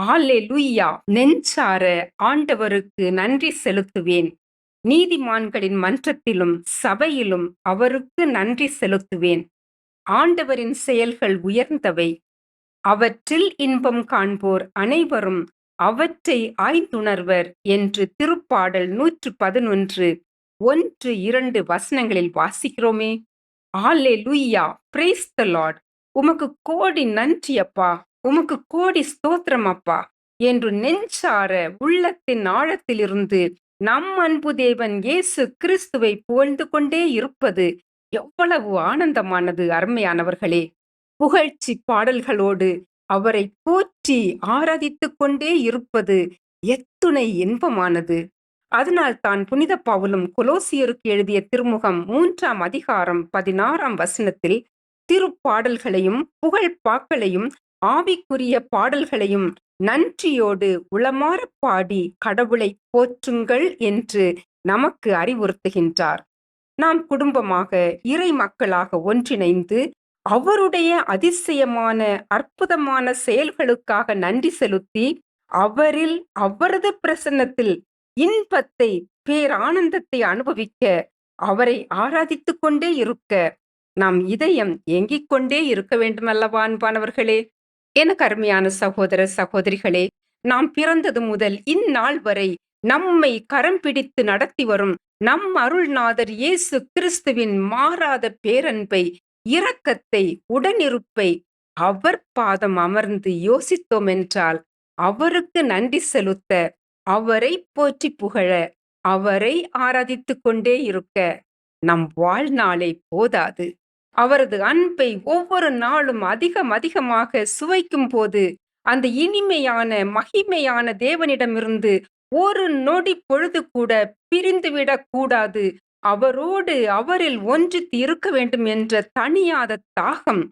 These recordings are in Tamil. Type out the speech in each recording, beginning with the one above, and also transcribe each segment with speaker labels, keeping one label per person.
Speaker 1: ஆலே லுய்யா நெஞ்சார ஆண்டவருக்கு நன்றி செலுத்துவேன். நீதிமான்களின் மன்றத்திலும் சபையிலும் அவருக்கு நன்றி செலுத்துவேன். ஆண்டவரின் செயல்கள் உயர்ந்தவை. அவற்றில் இன்பம் காண்போர் அனைவரும் அவற்றை ஆய்ந்துணர்வர் என்று திருப்பாடல் நூற்று பதினொன்று ஒன்று இரண்டு வசனங்களில் வாசிக்கிறோமே. ஆலே லுய்யா பிரேஸ் த லார்ட். உமக்கு கோடி நன்றி அப்பா உமக்கு கோடி ஸ்தோத்திரம் அப்பா என்று நெஞ்சார உள்ளத்தின் ஆழத்திலிருந்து நம் அன்பு தேவன் இயேசு கிறிஸ்துவை புகழ்ந்து கொண்டே இருப்பது எவ்வளவு ஆனந்தமானது அருமையானவர்களே. புகழ்ச்சி பாடல்களோடு அவரை போற்றி ஆராதித்துக் கொண்டே இருப்பது எத்துணை இன்பமானது. அதனால் தான் புனித பவுலும் கொலோசியருக்கு எழுதிய திருமுகம் மூன்றாம் அதிகாரம் பதினாறாம் வசனத்தில் திருப்பாடல்களையும் புகழ் பாக்களையும் ஆவிக்குரிய பாடல்களையும் நன்றியோடு உளமாற பாடி கடவுளை போற்றுங்கள் என்று நமக்கு அறிவுறுத்துகின்றார். நாம் குடும்பமாக இறை மக்களாக ஒன்றிணைந்து அவருடைய அதிசயமான அற்புதமான செயல்களுக்காக நன்றி செலுத்தி அவரில் அவரது பிரசன்னத்தில் இன்பத்தை பேரானந்தத்தை அனுபவிக்க அவரை ஆராதித்துக் கொண்டே இருக்க நாம் இதயம் ஏங்கிக் கொண்டே இருக்க வேண்டும் அல்லவா அன்பானவர்களே? எனக்கு அருமையான சகோதர சகோதரிகளே நாம் பிறந்தது முதல் இந்நாள் வரை நம்மை கரம் பிடித்து நடத்தி வரும் நம் அருள்நாதர் இயேசு கிறிஸ்துவின் மாறாத பேரன்பை இரக்கத்தை உடனிருப்பை அவர் பாதம் அமர்ந்து யோசித்தோம் என்றால் அவருக்கு நன்றி செலுத்த அவரை போற்றி புகழ அவரை ஆராதித்துக் கொண்டே இருக்க நம் வாழ்நாளை போதாது. அவரது அன்பை ஒவ்வொரு நாளும் அதிகம் அதிகமாக சுவைக்கும் போது அந்த இனிமையான மகிமையான தேவனிடமிருந்து ஒரு நொடி பொழுது கூட பிரிந்துவிடக் கூடாது. அவரோடு அவரில் ஒன்றித்து இருக்க வேண்டும் என்ற தனியாத தாகம்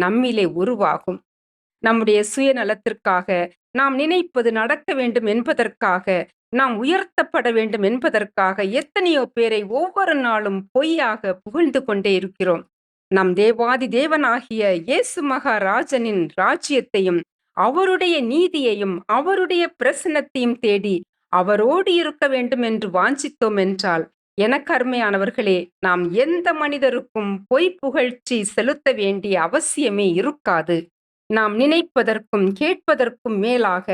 Speaker 1: நம்மிலே உருவாகும். நம்முடைய சுயநலத்திற்காக நாம் நினைப்பது நடக்க வேண்டும் என்பதற்காக நாம் உயர்த்தப்பட வேண்டும் என்பதற்காக எத்தனையோ பேரை ஒவ்வொரு நாளும் பொய்யாக புகழ்ந்து கொண்டே இருக்கிறோம். நம் தேவாதி தேவனாகிய இயேசு மகாராஜனின் ராஜ்யத்தையும் அவருடைய நீதியையும் அவருடைய பிரசனத்தையும் தேடி அவரோடு இருக்க வேண்டும் என்று வாஞ்சித்தோம் என்றால் எனக்கு அருமையானவர்களே நாம் எந்த மனிதருக்கும் பொய் புகழ்ச்சி செலுத்த வேண்டிய அவசியமே இருக்காது. நாம் நினைப்பதற்கும் கேட்பதற்கும் மேலாக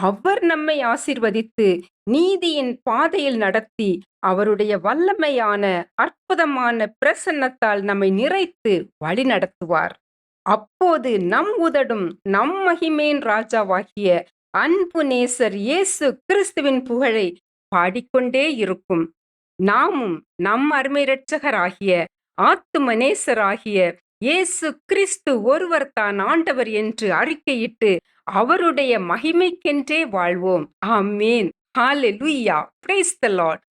Speaker 1: அவர் நம்மை ஆசிர்வதித்து நீதியின் பாதையில் நடத்தி அவருடைய வல்லமையான அற்புதமான பிரசன்னத்தால் நம்மை நிறைத்து வழி நடத்துவார். அப்போது நம் உதடும் நம் மகிமேன் ராஜாவாகிய அன்பு நேசர் இயேசு கிறிஸ்துவின் புகழை பாடிக்கொண்டே இருக்கும். நாமும் நம் அருமை இரட்சகராகிய ஆத்தும நேசராகிய இயேசு கிறிஸ்து ஒருவர் தான் ஆண்டவர் என்று அறிக்கையிட்டு அவருடைய மகிமைக்கென்றே வாழ்வோம். ஆமேன். ஹாலே லுய்யா பிரைஸ் த லார்ட்